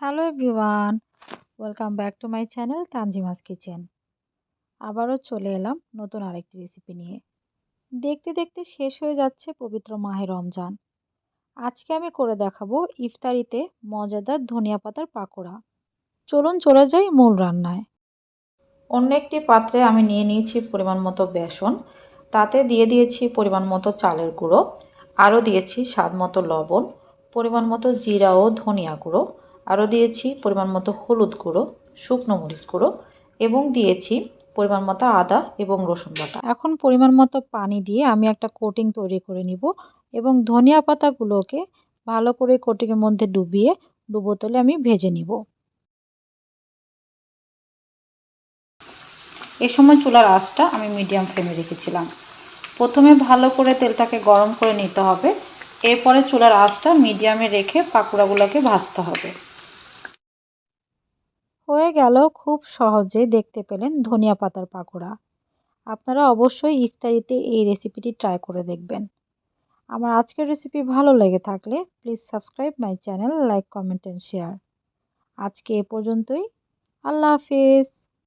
Hello everyone welcome back to my channel Tanjima's kitchen আবারও চলে এলাম নতুন আরেকটি রেসিপি নিয়ে। দেখতে দেখতে শেষ হয়ে যাচ্ছে পবিত্র মাহে রমজান। আজকে আমি করে দেখাবো ইফতারিতে মজাদার ধনিয়া পাতার পাকোড়া। চলুন চলে যাই মূল রান্নায়। অন্য একটি পাত্রে আমি নিয়ে নিয়েছি পরিমাণ মতো বেসন, তাতে দিয়ে দিয়েছি পরিমাণ মতো চালের গুঁড়ো, আরও দিয়েছি স্বাদ মতো লবণ, পরিমাণ মতো জিরা ও ধনিয়া গুঁড়ো আরও দিয়েছি পরিমাণ মতো হলুদ গুঁড়ো, শুকনো মরিচ গুঁড়ো এবং দিয়েছি পরিমাণ মতো আদা এবং রসুন বাটা। এখন পরিমাণ মতো পানি দিয়ে আমি একটা কোটিং তৈরি করে নিব এবং ধনিয়া পাতাগুলোকে ভালো করে কোটিংয়ের মধ্যে ডুবিয়ে ডুবো তেলে আমি ভেজে নিব। এ সময় চুলার আঁচটা আমি মিডিয়াম ফ্লেমে রেখেছিলাম। প্রথমে ভালো করে তেলটাকে গরম করে নিতে হবে। এরপরে চুলার আঁচটা মিডিয়ামে রেখে পাকুড়াগুলোকে ভাজতে হবে। হয়ে গেল খুব সহজে দেখতে পেলেন ধনিয়া পাতার পাকোড়া। আপনারা অবশ্যই ইফতারিতে এই রেসিপিটি ট্রাই করে দেখবেন। আমার আজকের রেসিপি ভালো লেগে থাকলে please subscribe my channel like comment and share আজকে এ পর্যন্তই। আল্লাহ হাফিজ।